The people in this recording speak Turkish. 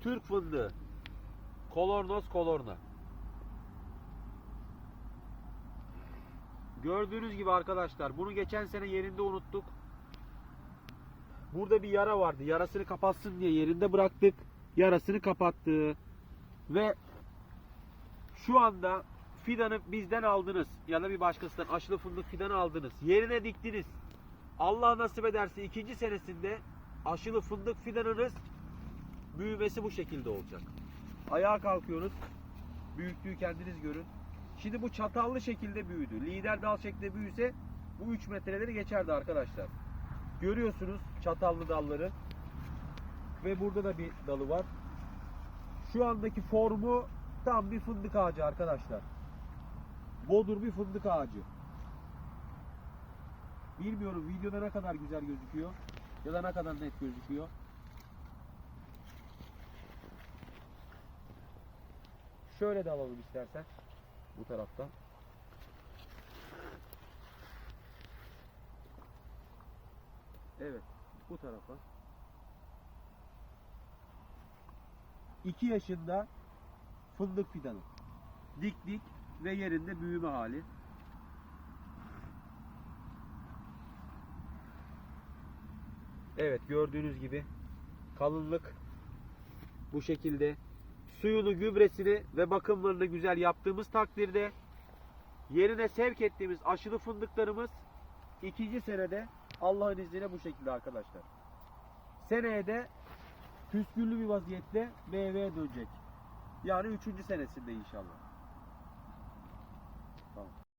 Türk fındığı. Kolornos kolorna. Gördüğünüz gibi arkadaşlar bunu geçen sene yerinde unuttuk. Burada bir yara vardı. Yarasını kapatsın diye yerinde bıraktık. Yarasını kapattı. Ve şu anda fidanı bizden aldınız ya da bir başkasından aşılı fındık fidanı aldınız. Yerine diktiniz. Allah nasip ederse ikinci senesinde aşılı fındık fidanınız büyümesi bu şekilde olacak. Ayağa kalkıyoruz. Büyüklüğü kendiniz görün. Şimdi bu çatallı şekilde büyüdü. Lider dal şeklinde büyüse bu 3 metreleri geçerdi arkadaşlar. Görüyorsunuz çatallı dalları. Ve burada da bir dalı var. Şu andaki formu tam bir fındık ağacı arkadaşlar. Bodur bir fındık ağacı. Bilmiyorum videoda ne kadar güzel gözüküyor ya da ne kadar net gözüküyor. Şöyle de alalım istersen bu taraftan. Evet, bu tarafa. 2 yaşında fındık fidanı. Dik dik ve yerinde büyüme hali. Evet gördüğünüz gibi kalınlık bu şekilde suyunu, gübresini ve bakımlarını güzel yaptığımız takdirde yerine sevk ettiğimiz aşılı fındıklarımız ikinci senede Allah'ın izniyle bu şekilde arkadaşlar. Seneye de püsküllü bir vaziyette meyveye dönecek. Yani üçüncü senesinde inşallah. Tamam.